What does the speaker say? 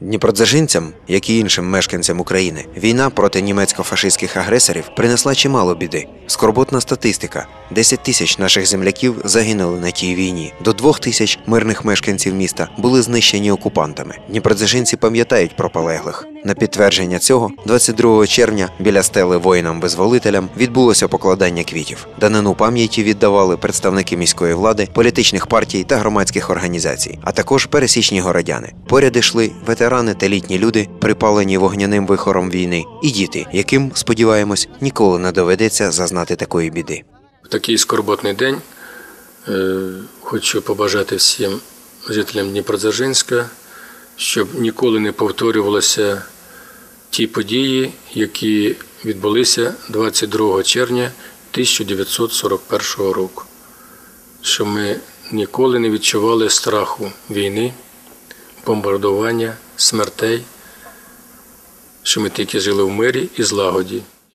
Дніпродзержинцям, як і іншим мешканцям України, війна проти німецько-фашистських агресорів принесла чимало біди. Скорботна статистика: 10 тисяч наших земляків загинули на тій війні. До 2 тисяч мирних мешканців міста були знищені окупантами. Дніпродзержинці пам'ятають про полеглих. На підтвердження цього, 22 червня біля стели воїнам-визволителям відбулося покладання квітів. Данину пам'яті віддавали представники міської влади, політичних партій та громадських організацій, а також пересічні городяни. Поряд йшли ветерани та літні люди, припалені вогняним вихором війни, і діти, яким, сподіваємось, ніколи не доведеться зазнати такої біди. В такий скорботний день е, хочу побажати всім жителям Дніпродзержинська, щоб ніколи не повторювалися ті події, які відбулися 22 червня 1941 року. Щоб ми ніколи не відчували страху війни, бомбардування, смертей, що ми тільки жили в мирі і злагоді.